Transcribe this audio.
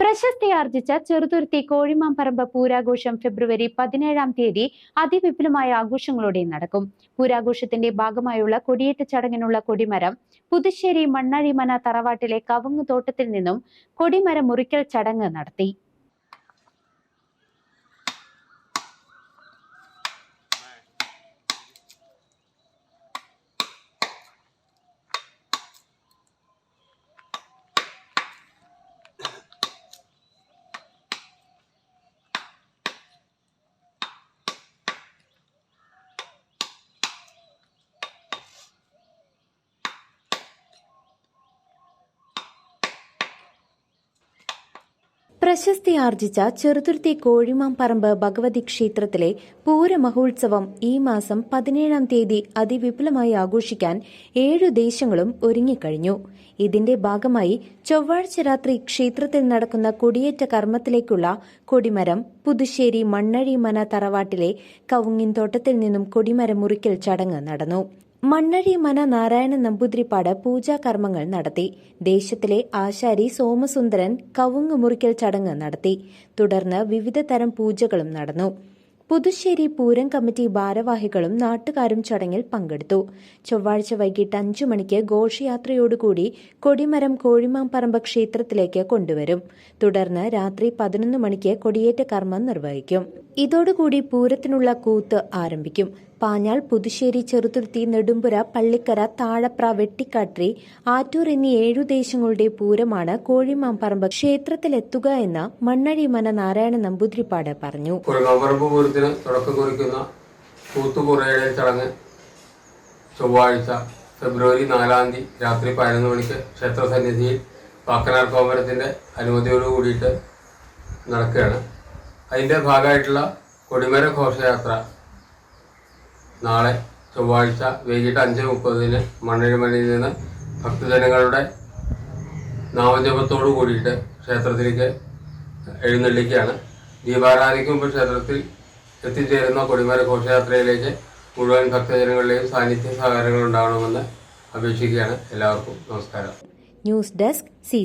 പ്രശസ്തി ആർജിച്ച ചെറുതുരുത്തി കോഴിമാമ്പറമ്പ് പൂരാഘോഷം ഫെബ്രുവരി പതിനേഴാം തീയതി അതിവിപുലമായ ആഘോഷങ്ങളോടെ നടക്കും. പൂരാഘോഷത്തിന്റെ ഭാഗമായുള്ള കൊടിയേറ്റ ചടങ്ങിനുള്ള കൊടിമരം പുതുശ്ശേരി മണ്ണഴിമന തറവാട്ടിലെ കവുങ്ങ് തോട്ടത്തിൽ നിന്നും കൊടിമരം മുറിക്കൽ ചടങ്ങ് നടത്തി. പ്രശസ്തി ആർജിച്ച ചെറുതുരുത്തി കോഴിമാമ്പറമ്പ് ഭഗവതി ക്ഷേത്രത്തിലെ പൂരമഹോത്സവം ഈ മാസം പതിനേഴാം തീയതി അതിവിപുലമായി ആഘോഷിക്കാൻ ഏഴു ദേശങ്ങളും ഒരുങ്ങിക്കഴിഞ്ഞു. ഇതിന്റെ ഭാഗമായി ചൊവ്വാഴ്ച രാത്രി ക്ഷേത്രത്തിൽ നടക്കുന്ന കൊടിയേറ്റ കർമ്മത്തിലേക്കുള്ള കൊടിമരം പുതുശ്ശേരി മണ്ണഴിമന തറവാട്ടിലെ കവുങ്ങിൻതോട്ടത്തിൽ നിന്നും കൊടിമരം മുറിക്കൽ ചടങ്ങ് നടന്നു. മണ്ണഴി മന നാരായണ നമ്പൂതിരിപ്പാട് പൂജാകർമ്മങ്ങൾ നടത്തി. ദേശത്തിലെ ആശാരി സോമസുന്ദരൻ കവുങ്ങ് മുറിക്കൽ ചടങ്ങ് നടത്തി. തുടർന്ന് വിവിധ തരം പൂജകളും നടന്നു. പുതുശ്ശേരി പൂരം കമ്മിറ്റി ഭാരവാഹികളും നാട്ടുകാരും ചടങ്ങിൽ പങ്കെടുത്തു. ചൊവ്വാഴ്ച വൈകിട്ട് അഞ്ചു മണിക്ക് ഘോഷയാത്രയോടുകൂടി കൊടിമരം കോഴിമാമ്പറമ്പ് ക്ഷേത്രത്തിലേക്ക് കൊണ്ടുവരും. തുടർന്ന് രാത്രി പതിനൊന്ന് മണിക്ക് കൊടിയേറ്റ കർമ്മം നിർവഹിക്കും. ഇതോടുകൂടി പൂരത്തിനുള്ള കൂത്ത് ആരംഭിക്കും. പാഞ്ഞാൾ പുതുശ്ശേരി ചെറുതുരുത്തി നെടുമ്പുര പള്ളിക്കര താഴപ്ര വെട്ടിക്കാട്രി ആറ്റൂർ എന്നീ ഏഴു ദേശങ്ങളുടെ പൂരമാണ് കോഴിമാമ്പറമ്പ് ക്ഷേത്രത്തിലെത്തുക എന്ന് മണ്ണഴിമന നാരായണ നമ്പൂതിരിപ്പാട് പറഞ്ഞു. ചടങ്ങ് ചൊവ്വാഴ്ച ഫെബ്രുവരി നാലാം തീയതി രാത്രി പതിനൊന്ന് മണിക്ക് ക്ഷേത്ര സന്നിധിയിൽ പാക്കനാർ കോമരത്തിന്റെ അനുമതിയോട് കൂടിയിട്ട് നടക്കുകയാണ്. അതിന്റെ ഭാഗമായിട്ടുള്ള കൊടിമര ഘോഷയാത്ര നാളെ ചൊവ്വാഴ്ച വൈകിട്ട് അഞ്ച് മുപ്പതിന് മണ്ണിഴിമലയിൽ നിന്ന് ഭക്തജനങ്ങളുടെ നാമജപത്തോടു കൂടിയിട്ട് ക്ഷേത്രത്തിലേക്ക് എഴുന്നള്ളിക്കുകയാണ്. ദീപാരാധനയ്ക്ക് മുമ്പ് ക്ഷേത്രത്തിൽ എത്തിച്ചേരുന്ന കൊടിമര ഘോഷയാത്രയിലേക്ക് മുഴുവൻ ഭക്തജനങ്ങളുടെയും സാന്നിധ്യ സഹകരണങ്ങൾ ഉണ്ടാകണമെന്ന് അപേക്ഷിക്കുകയാണ്. എല്ലാവർക്കും നമസ്കാരം. News desk C